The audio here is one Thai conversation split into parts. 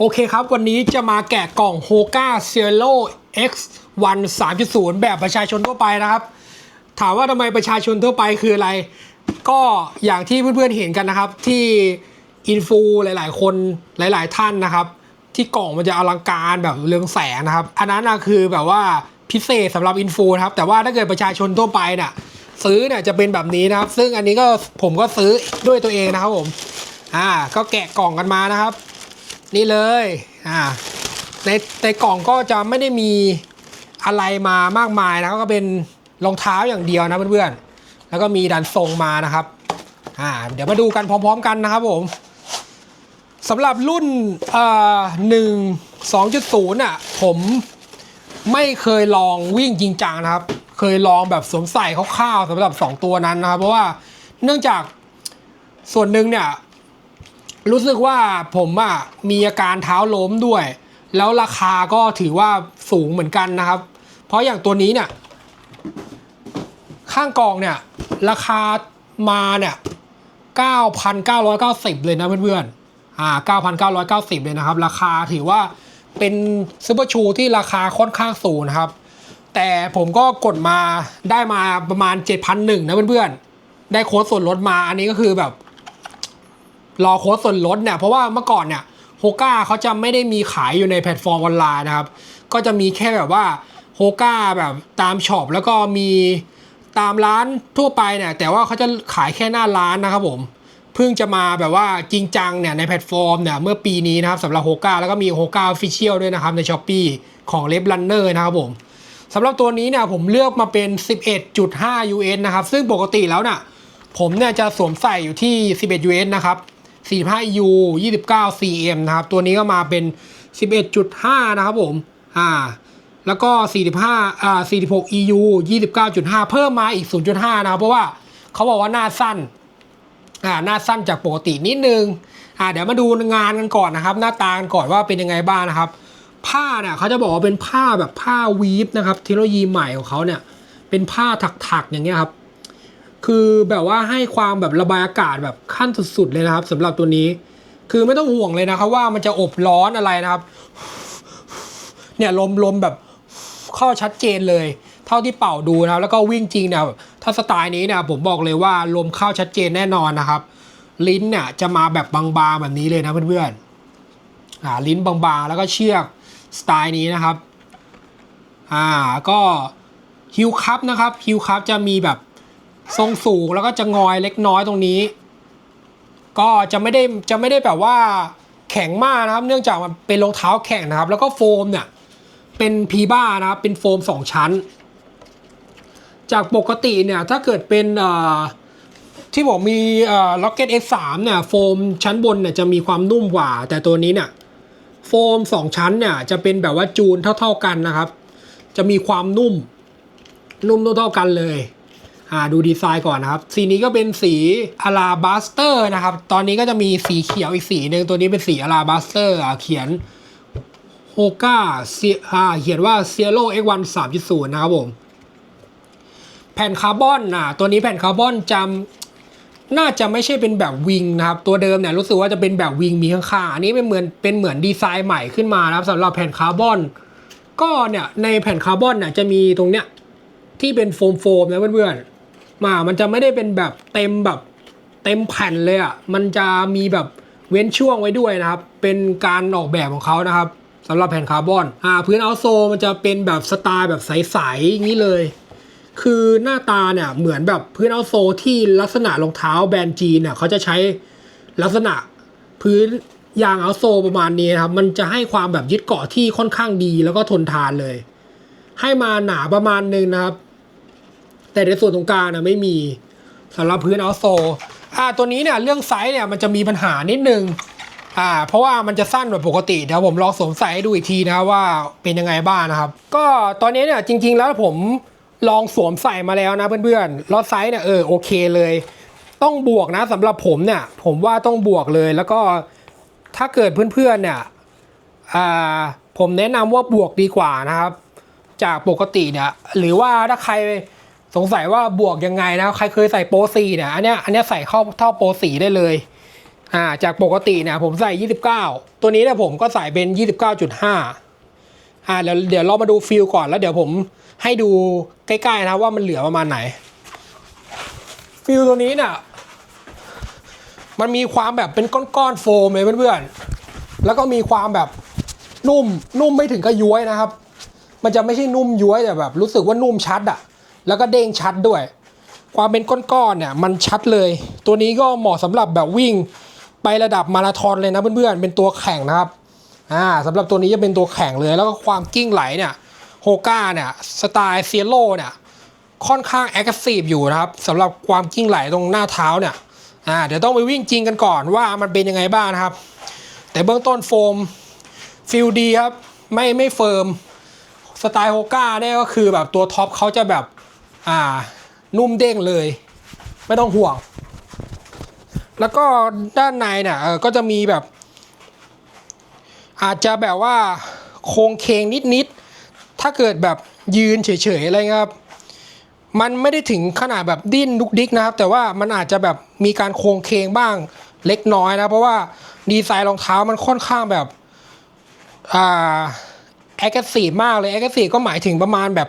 โอเคครับ วันนี้จะมาแกะกล่อง Hoka Cielo X 1 3.0 แบบประชาชนทั่วไปนะครับ ถามว่าทำไมประชาชนทั่วไปคืออะไร ก็อย่างที่เพื่อนๆเห็นกันนะครับ ที่อินฟูหลายๆ คนหลายๆท่านนะครับ ที่กล่องมันจะอลังการแบบเรืองแสงนะครับ อันนั้นนะคือแบบว่าพิเศษสำหรับอินฟูนะครับ แต่ว่าถ้าเกิดประชาชนทั่วไปเนี่ยซื้อเนี่ยจะเป็นแบบนี้นะครับ ซึ่งอันนี้ก็ผมก็ซื้อด้วยตัวเองนะครับผมอ่าก็แกะกล่องกันมานะครับ นี่เลยอ่าในในกล่องก็จะไม่ได้มีอะไรมามากมายนะก็เป็นรองเท้าอย่างเดียวนะเพื่อนๆแล้วก็มีดันทรงมานะครับอ่าเดี๋ยวมาดูกันพร้อม ๆ กันนะครับผมสำหรับรุ่นเอ่อหนึ่งสองจุดศูนย์อะผมไม่เคยลองวิ่งจริงจังนะครับ เคยลองแบบสวมใส่คร่าวๆสำหรับ 2 ตัวนั้นนะครับ เพราะว่าเนื่องจากส่วนหนึ่งเนี่ย รู้สึกว่าผมอะมีอาการเท้าล้มด้วย แล้วราคาก็ถือว่าสูงเหมือนกันนะครับ เพราะอย่างตัวนี้เนี่ย ข้างกองเนี่ย ราคามาเนี่ย 9,990 เลยนะเพื่อนๆ อ่า 9,990 เลยนะครับ ราคาถือว่าเป็นซูเปอร์ชูที่ราคาค่อนข้างสูงนะครับ แต่ผมก็กดมาได้มาประมาณ 7,001นะเพื่อนๆ ได้โค้ดส่วนลดมาอันนี้ก็คือแบบ รอโค้ดส่วนลดเนี่ยเพราะว่าเมื่อก่อนเนี่ยโฮก้าเขาจะไม่ได้มีขายอยู่ในแพลตฟอร์มออนไลน์นะครับ ก็จะมีแค่แบบว่าโฮก้าแบบตามช็อปแล้วก็มีตามร้านทั่วไปเนี่ยแต่ว่าเขาจะขายแค่หน้าร้านนะครับผมเพิ่งจะมาแบบว่าจริงจังเนี่ยในแพลตฟอร์มเนี่ยเมื่อปีนี้นะครับสำหรับโฮก้าแล้วก็มีโฮก้าออฟฟิเชียลด้วยนะครับในช้อปปีของเล็บลันเนอร์นะครับผมสำหรับตัวนี้เนี่ยผมเลือกมาเป็น 11.5 US นะครับ ซึ่งปกติแล้วน่ะผมเนี่ยจะสวมใส่อยู่ที่ 11 US นะครับ 45u 29 cm นะครับ ตัวนี้ก็มาเป็น 11.5 นะครับผม อ่า แล้วก็ 45 อ่า 46 EU 29.5 เพิ่มมาอีก 0.5 นะครับ เพราะว่าเขาบอกว่าหน้าสั้น อ่า หน้าสั้นจากปกตินิดนึง อ่า เดี๋ยวมาดูงานกันก่อนนะครับ หน้าตากันก่อนว่าเป็นยังไงบ้างนะครับ ผ้าเนี่ยเขาจะบอกว่าเป็นผ้าแบบผ้าวีฟนะครับ เทคโนโลยีใหม่ของเขาเนี่ย เป็นผ้าถักๆอย่างเงี้ยครับ คือแบบว่าให้ความแบบระบายอากาศแบบขั้นสุดๆเลยนะครับสำหรับตัวนี้ คือไม่ต้องห่วงเลยนะครับว่ามันจะอบร้อนอะไรนะครับ เนี่ยลมลมแบบเข้าชัดเจนเลย เท่าที่เป่าดูนะครับ แล้วก็วิ่งจริงเนี่ยถ้าสไตล์นี้เนี่ยผมบอกเลยว่าลมเข้าชัดเจนแน่นอนนะครับ ลิ้นเนี่ยจะมาแบบบางๆแบบนี้เลยนะเพื่อนๆอ่าลิ้นบางๆแล้วก็เชือกสไตล์นี้นะครับ อ่าก็ฮิวคัพนะครับฮิวคัพจะมีแบบ ทรงสูงแล้วก็จะงอยเล็กน้อยตรงนี้ ก็จะไม่ได้จะไม่ได้แบบว่าแข็งมากนะครับ เนื่องจากมันเป็นรองเท้าแข็งนะครับ แล้วก็โฟมเนี่ยเป็นพีบ้านะครับเป็นโฟมสองชั้น จากปกติเนี่ยถ้าเกิดเป็นที่บอกมีเอ่อ Rocket X3 เนี่ยโฟมชั้นบนเนี่ยจะมีความนุ่มกว่า แต่ตัวนี้เนี่ยโฟมสองชั้นเนี่ยจะเป็นแบบว่าจูนเท่า ๆกันนะครับ จะมีความนุ่มนุ่มเท่าๆกันเลย อ่าดูดีไซน์ก่อนนะครับ สีนี้ก็เป็นสีอาราบัสเตอร์นะครับ ตอนนี้ก็จะมีสีเขียวอีกสีหนึ่งตัวนี้เป็นสีอาราบัสเตอร์อ่าเขียนโฮก้าอ่าเขียนว่า c i e l o X1 3.0นะครับผมแผ่นคาร์บอนอะตัวนี้แผ่นคาร์บอนจำน่าจะไม่ใช่เป็นแบบวิงนะครับ ตัวเดิมเนี่ยรู้สึกว่าจะเป็นแบบวิงมีข้างๆอันนี้เป็นเหมือนเป็นเหมือนดีไซน์ใหม่ขึ้นมานะครับสำหรับแผ่นคาร์บอนก็เนี่ยในแผ่นคาร์บอนเนี่ยจะมีตรงเนี้ยที่เป็นโฟมโฟมนะเพื่อนๆ มามันจะไม่ได้เป็นแบบเต็มแบบเต็มแผ่นเลยอะ มันจะมีแบบเว้นช่วงไว้ด้วยนะครับ เป็นการออกแบบของเขานะครับสำหรับแผ่นคาร์บอน อ่า พื้นเอาโซมันจะเป็นแบบสไตล์แบบใสๆอย่างนี้เลย คือหน้าตาเนี่ยเหมือนแบบพื้นเอาโซที่ลักษณะรองเท้าแบรนด์จีนเนี่ยเขาจะใช้ลักษณะพื้นยางเอาโซประมาณนี้นะครับ มันจะให้ความแบบยึดเกาะที่ค่อนข้างดีแล้วก็ทนทานเลย ให้มาหนาประมาณหนึงนะครับ แต่ในส่วนตรงกลางนะไม่มีสำหรับพื้นเอาโซอ่าตัวนี้เนี่ยเรื่องไซส์เนี่ยมันจะมีปัญหานิดนึงอ่าเพราะว่ามันจะสั้นแบบปกติเดี๋ยวผมลองสวมใส่ให้ดูอีกทีนะว่าเป็นยังไงบ้างนะครับ ก็ตอนนี้เนี่ยจริง ๆ แล้วผมลองสวมใส่มาแล้วนะเพื่อนๆลอดไซส์เนี่ยเออโอเคเลย ต้องบวกนะสำหรับผมเนี่ยผมว่าต้องบวกเลยแล้วก็ถ้าเกิดเพื่อนๆเนี่ยอ่าผมแนะนำว่าบวกดีกว่านะครับ จากปกติเนี่ยหรือว่าถ้าใคร สงสัยว่าบวกยังไงนะ ใครเคยใส่โปรสีเนี่ยอันเนี้ยอันเนี้ยใส่เข้าเท่าโปรสีได้เลยอ่าจากปกติเนี่ยผมใส่ 29 ตัวนี้เนี่ยผมก็ใส่เป็น 29.5อ่าเดี๋ยวเดี๋ยวเรามาดูฟิลก่อนแล้วเดี๋ยวผมให้ดูใกล้ๆนะว่ามันเหลือประมาณไหน ฟิลตัวนี้เนี่ยมันมีความแบบเป็นก้อนๆโฟมเลยเพื่อนๆแล้วก็มีความแบบนุ่มนุ่มไม่ถึงกับย้วยนะครับ มันจะไม่ใช่นุ่มย้วยแต่แบบ รู้สึกว่านุ่มชัดอะ แล้วก็เด้งชัดด้วย ความเป็นก้อนๆเนี่ยมันชัดเลย ตัวนี้ก็เหมาะสำหรับแบบวิ่งไประดับมาราธอนเลยนะเพื่อนๆเป็นตัวแข่งนะครับอ่าสำหรับตัวนี้จะเป็นตัวแข่งเลย แล้วก็ความกิ้งไหลเนี่ยโฮก้าเนี่ยสไตล์เซียโร่เนี่ยค่อนข้างแอคทีฟอยู่นะครับสำหรับความกิ้งไหลตรงหน้าเท้าเนี่ยอ่าเดี๋ยวต้องไปวิ่งจริงกันก่อนว่ามันเป็นยังไงบ้างนะครับ แต่เบื้องต้นโฟมฟิลดีครับไม่ไม่เฟิร์มสไตล์โฮก้าเนี่ยก็คือแบบตัวท็อปเขาจะแบบ อ่า นุ่มเด้งเลย ไม่ต้องห่วง แล้วก็ด้านในเนี่ยก็จะมีแบบ อาจจะแบบว่าโครงเคงนิดๆถ้าเกิดแบบยืนเฉยๆอะไรครับ มันไม่ได้ถึงขนาดแบบดิ้นดุกดิกนะครับ แต่ว่ามันอาจจะแบบมีการโครงเคงบ้างเล็กน้อยนะ เพราะว่าดีไซน์รองเท้ามันค่อนข้างแบบอ่าแอคทีฟมากเลยแอคทีฟก็หมายถึงประมาณแบบ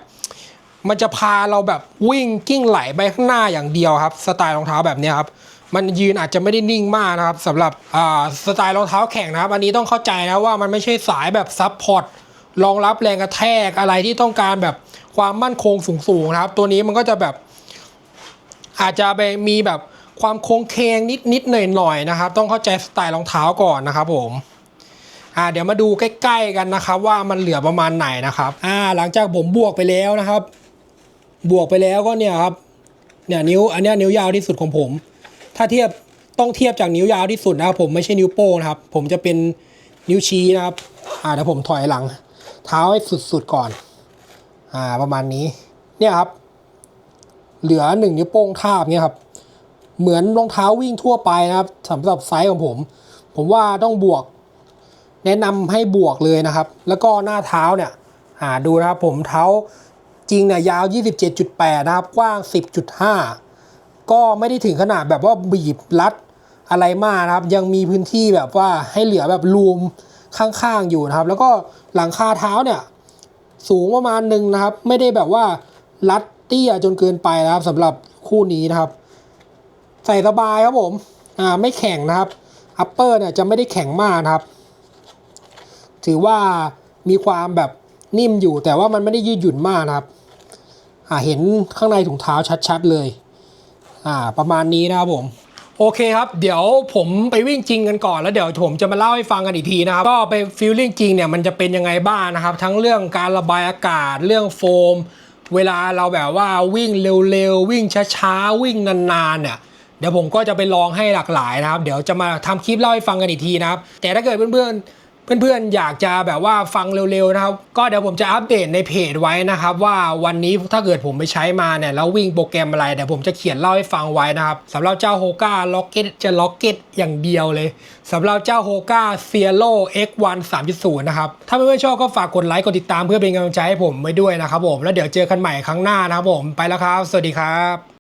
มันจะพาเราแบบวิ่งกิ้งไหลไปข้างหน้าอย่างเดียวครับ สไตล์รองเท้าแบบนี้ครับมันยืนอาจจะไม่ได้นิ่งมากนะครับสำหรับสไตล์รองเท้าแข่งนะครับ อันนี้ต้องเข้าใจนะว่ามันไม่ใช่สายแบบซับพอร์ตรองรับแรงกระแทกอะไรที่ต้องการแบบความมั่นคงสูงๆนะครับ ตัวนี้มันก็จะแบบ อาจจะไปมีแบบความโค้งเคงนิดๆหน่อยๆนะครับ ต้องเข้าใจสไตล์รองเท้าก่อนนะครับผมอ่าเดี๋ยวมาดูใกล้ ๆ กันนะครับ ว่ามันเหลือประมาณไหนนะครับอ่าหลังจากผมบวกไปแล้วนะครับ บวกไปแล้วก็เนี่ยครับเนี่ยนิ้วอันนี้นิ้วยาวที่สุดของผม ถ้าเทียบต้องเทียบจากนิ้วยาวที่สุดนะครับผมไม่ใช่นิ้วโป้งนะครับ ผมจะเป็นนิ้วชี้นะครับอ่าเดี๋ยวผมถอยหลัง เท้าให้สุดๆก่อน อ่าประมาณนี้ เนี่ยครับ เหลือหนึ่งนิ้วโป้งทาบเนี่ยครับ เหมือนรองเท้าวิ่งทั่วไปนะครับสำหรับไซส์ของผม ผมว่าต้องบวก แนะนำให้บวกเลยนะครับ แล้วก็หน้าเท้าเนี่ยหาดูนะครับผมเท้า จริงเนี่ยยาว 27.8 นะครับ กว้าง 10.5 ก็ไม่ได้ถึงขนาดแบบว่าบีบรัดอะไรมากนะครับ ยังมีพื้นที่แบบว่าให้เหลือแบบรูมข้างๆอยู่นะครับ แล้วก็หลังคาเท้าเนี่ย สูงประมาณหนึ่งนะครับ ไม่ได้แบบว่ารัดเตี้ยจนเกินไปนะครับสำหรับคู่นี้นะครับ ใส่สบายครับผมอ่าไม่แข็งนะครับอัปเปอร์เนี่ยจะไม่ได้แข็งมากนะครับ ถือว่ามีความแบบนิ่มอยู่แต่ว่ามันไม่ได้ยืดหยุ่นมากนะครับ เห็นข้างในถุงเท้าชัดๆเลยอ่าประมาณนี้นะครับผมโอเคครับ เดี๋ยวผมไปวิ่งจริงกันก่อนแล้วเดี๋ยวผมจะมาเล่าให้ฟังกันอีกทีนะครับ ก็ไปฟิลลิ่งจริงเนี่ยมันจะเป็นยังไงบ้างนะครับ ทั้งเรื่องการระบายอากาศเรื่องโฟม เวลาเราแบบว่าวิ่งเร็วๆ วิ่งช้าๆ วิ่งนานๆเนี่ยเดี๋ยวผมก็จะไปลองให้หลากหลายนะครับ เดี๋ยวจะมาทำคลิปเล่าให้ฟังกันอีกทีนะครับ แต่ถ้าเกิดเพื่อนๆ เพื่อนๆ อยากจะแบบว่าฟังเร็วๆนะครับ ก็เดี๋ยวผมจะอัปเดตในเพจไว้นะครับ ว่าวันนี้ถ้าเกิดผมไปใช้มาเนี่ยแล้ววิ่งโปรแกรมอะไรเดี๋ยวผมจะเขียนเล่าให้ฟังไว้นะครับสำหรับเจ้าโฮก้าล็อกเก็ตจะล็อกเก็ตอย่างเดียวเลยสำหรับเจ้าโฮก้าเซียโ X1 3.0 นะครับ ถ้าเพื่อนๆชอบก็ฝากกดไลค์กดติดตามเพื่อเป็นกำลังใจให้ผมไว้ด้วยนะครับผมแล้วเดี๋ยวเจอกันใหม่ครั้งหน้านะครับผมไปแล้วครับ สวัสดีครับ